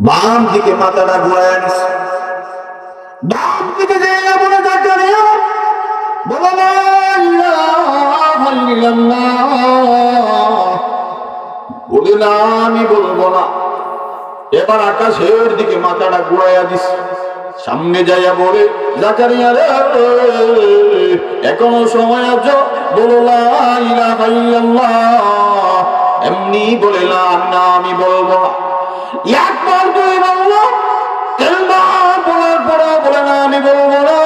বাম দিকে মাথাটা ঘুরায় যে বলে বলো, না, আমি বলব না। এবার আকাশের দিকে মাথাটা ঘুরাইয়া দিস সামনে যাইয়া বলে জাকারিয়া রে, এখনও সময় আছে? বলো। এমনি বলে না, আমি বলব না। একবার বলল বলার বলে না, আমি বলব না।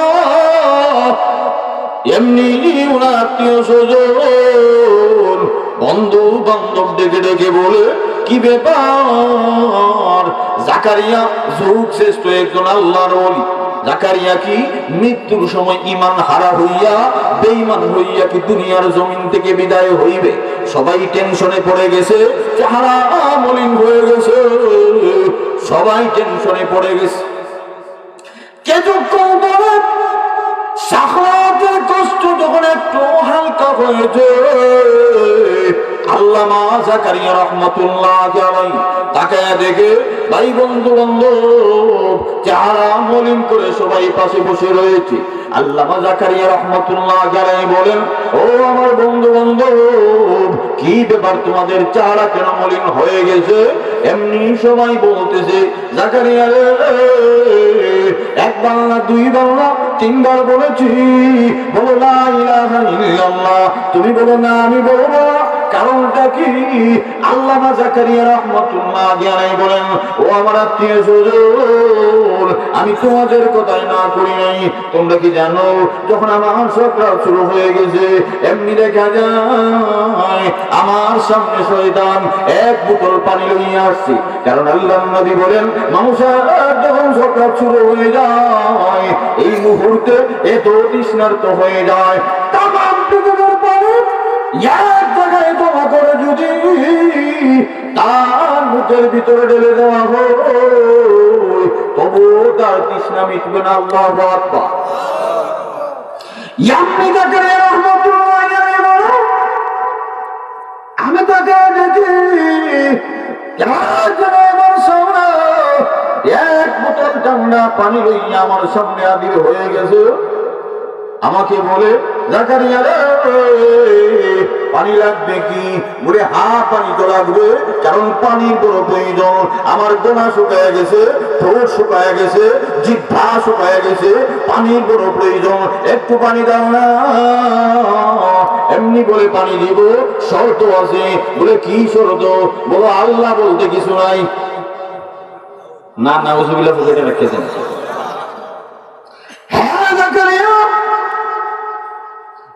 এমনি ওনার আত্মীয় স্বজন বন্ধু বান্ধব ডেকে ডেকে বলে, কি ব্যাপার? জাকারিয়া যুগ শ্রেষ্ঠ একজন আল্লাহর জাকারিয়া কি মৃত্যুর সময় ইমান হারা হইয়া, বেঈমান হইয়া কি দুনিয়ার জমিন থেকে বিদায় হইবে? সবাই টেনশনে পড়ে গেছে, চেহারা মলিন হয়ে গেছে। সবাই টেনশনে পড়ে গেছে। কষ্ট যখন একটু হালকা হয়েছে তোমাদের চেহারা কেন মলিন হয়ে গেছে? এমনি সবাই বলতেছে, জাকারিয়া রে একবার না দুইবার না তিনবার বলেছি। বলো তুমি বলো, না, আমি বলব কারণটা কি? জ্ঞানাই বলেন, ও আমার আত্মীয় আমি তোমাদের কথাই না করি নাই। তোমরা কি জানো, যখন আমার সকাল শুরু হয়ে গেছে, এমনি দেখা যায় আমার সামনে শয়তান এক বোতল পানি লইয়া আসছে। কারণ আল্লাহ নবী বলেন মানুষের যখন সকাল শুরু হয়ে যায়, এই মুহূর্তে এত তৃষ্ণার্ত হয়ে যায়। পানি এক তার মুখের ভিতরে ঢেলে দেওয়া তবু তার মিটবে না, আল্লাহ আমি তাকে দেখি, এক বোতল ঠান্ডা পানি লইয়া আমার সামনে আবির হয়ে গেছে। আমাকে বলে পানি লাগবে কি? বলে, হা, পানি তো লাগবে, কারণ পানির বড় প্রয়োজন। আমার গোনা শুকায় গেছে, ঠোঁট শুকায় গেছে জিভা শুকায় গেছে, পানির বড় প্রয়োজন। একটু পানি দাও না। এমনি বলে, পানি দিব, শর্ত আছে। বলে, কি শর্ত? বলো, আল্লাহ বলতে কিছু নাই। না না ওসবিল্লা ফুকেটে রেখেছেন হ্যাঁ জাকারিয়া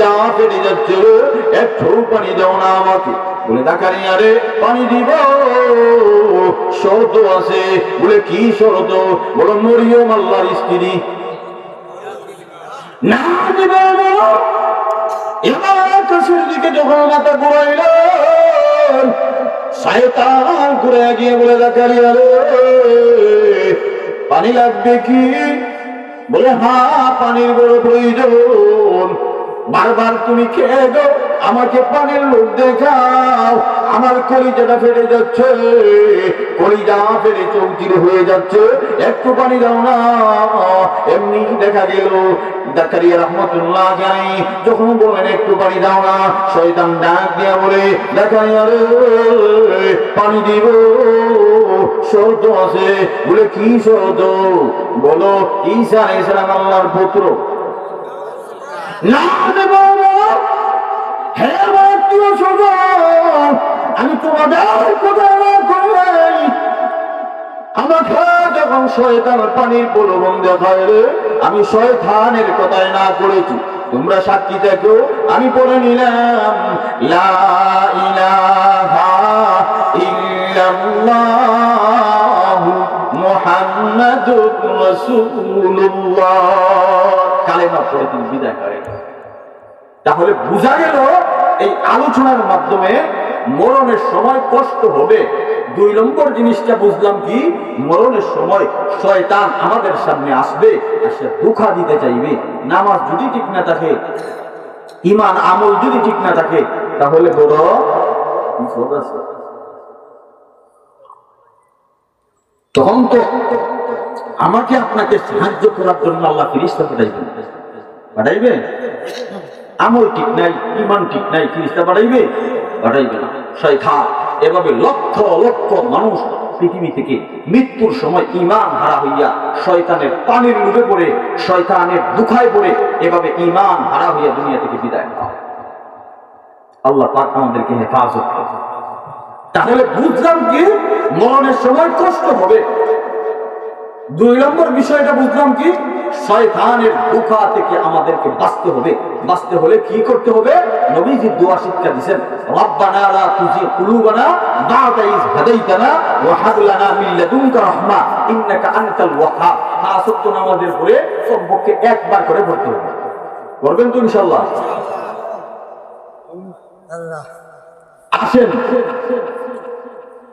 যা ফেটে যাচ্ছে একটু পানি দাও না আমাকে। বলে ডাকারি আরে পানি দিব। শর্ত আছে। বলে, কি শর্ত? বলো, মরিয়ম আল্লাহর স্ত্রী। না দিব এবার আকাশের দিকে যখন মাথা ঘুরাইলেন, শয়তান ঘুরে গিয়ে বলে ডাকারি আরে পানি লাগবে কি? বলে হা পানির বড় প্রয়োজন। বারবার তুমি খেয়ে গো আমাকে পানির লোক দেখাও। আমার কলিজাটা ফেটে যাচ্ছে, কলিজা ফেটে চৌচির হয়ে যাচ্ছে। একটু পানি দাও না, এমনি দেখা গেল। যখন ডাক পানি বলে, কি বলো ইসলাম আল্লাহর পুত্র না দেব হে আমার আত্মীয় স্বজন আমি তোমাদের আমাকে যখন শয়তান পানির প্রলোভন দেখায় আমি শয়তানের কথায় না করেছি। তোমরা সাক্ষী থাকো আমি পড়ে নিলাম, লা ইলাহা ইল্লাল্লাহু কালেমা পড়ে তিনি বিদায় করেন তাহলে বোঝা গেল, এই আলোচনার মাধ্যমে মরণের সময় কষ্ট হবে। দুই নম্বর জিনিসটা বুঝলাম কি, মরণের সময় শয়তান আমাদের সামনে আসবে এসে দুঃখা দিতে চাইবে। নামাজ যদি ঠিক না থাকে ইমান আমল যদি ঠিক না থাকে, তাহলে বড় তখন তো আমাকে আপনাকে সাহায্য করার জন্য আল্লাহ ফিরিস্তা পাঠাইবে পাঠাইবে? আমল ঠিক নাই ইমান ঠিক নাই, ফিরিস্তা পাঠাইবে? পাঠাইবে না। শয়তান, এভাবে লক্ষ লক্ষ মানুষ পৃথিবী থেকে মৃত্যুর সময় ইমান হারা হইয়া শয়তানের পানির লুবে পড়ে, শয়তানের দুখায় পড়ে, এভাবে ইমান হারা হইয়া দুনিয়া থেকে বিদায় আল্লাহ পাক আমাদেরকে হেফাজত করে তাহলে বুঝলাম কি, মরণের সময় কষ্ট হবে দুই নম্বর বিষয়টা বুঝলাম কি? শয়তানের দুঃখা থেকে আমাদেরকে বাঁচতে হবে। বাঁচতে হলে কি করতে হবে? নবীজি দোয়া শিক্ষা দিবেন রব্বানা লা তুজি কুলুবানা বা'দা ইজ হাদাইতানা ওয়া হাব লানা মিন লাদুনকা রাহমা ইন্নাকা আনতাল ওয়াহ্হাব ওয়াক্ত নামাজের পরে কমপক্ষে একবার করে পড়তে হবে। করবেন তো ইনশাআল্লাহ? আসেন।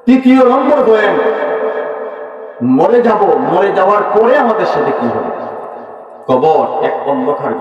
তৃতীয় নম্বর বলেন মরে যাব মরে যাওয়ার পরে আমাদের সাথে কি হবে কবর এক অন্ধকার।